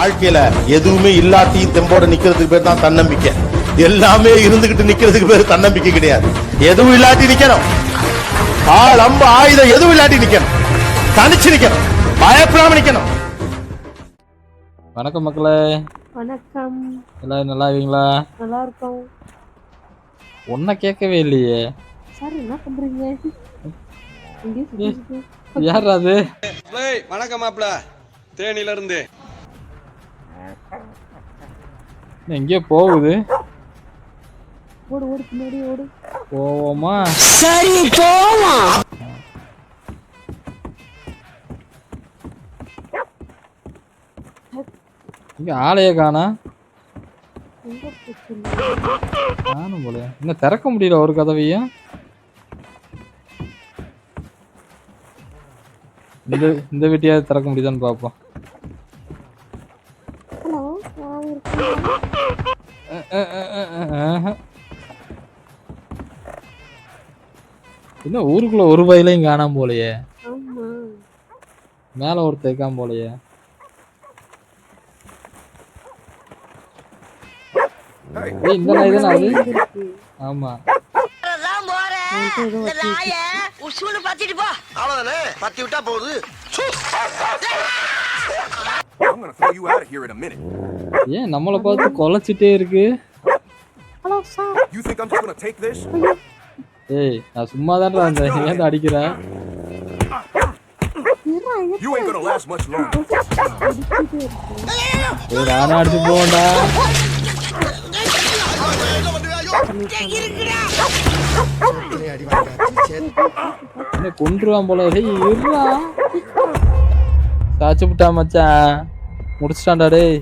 வாழ்க்கையில எதுவுமே இல்லாட்டியும் தெம்போட நிக்கிறதுக்கு பேர் தான் தன்னம்பிக்கை. எல்லாமே இருந்துகிட்டு நிக்கிறதுக்கு பேர் தன்னம்பிக்கை கிடையாது. எதுவும் இல்லாட்டி நிக்கணும். ஆள் அம்பு ஆயுதம் எதுவும் இல்லாட்டி நிக்கணும். தனிச்சு நிக்கணும். பயப்படாம நிக்கணும். வணக்கம் மக்களே. வணக்கம். எல்லாரும் நல்லா இருக்கீங்களா? நல்லா இருக்கோம் ஒன்ன கேட்கவே இல்லையே. சார் என்ன பண்றீங்க? யார் அது? வணக்கம் மாப்ள தேனில இருந்து எங்கேயோ போகுது. ஓடு ஓடு பின்னாடி ஓடு. போவோமா? இங்க ஆளையே காணா. எங்க நானும் போல இன்னும் திறக்க முடியல ஒரு கதவையும்? இந்த இந்த வீட்டையாவது திறக்க முடியுதான்னு பார்ப்போம் அஹ். என்ன ஊருக்குள்ள ஒரு வயலையும் காணாம போலையே? ஆமா. மேல ஒருத்தர் இருக்கான் போலையே. இந்த நாய் தானே அது? ஆமா. பத்திட்டு போ. அவ்வளவுதானே? பத்தி விட்டா போகுது. ஏன் நம்மளை பார்த்து கொலைச்சிட்டே இருக்கு? Hello sir You think I'm just gonna take this? ஏய் நான் சும்மா தான்டா இருந்தேன் ஏன் அடிக்கிறேன் You ain't gonna last much longer. ஏய் நானும் அடிச்சு போவேன்டா. என்ன கொன்றுவான் போல. டேய் இருடா. சாச்சு விட்டா மச்சான். முடிச்சிட்டான்டா டேய்.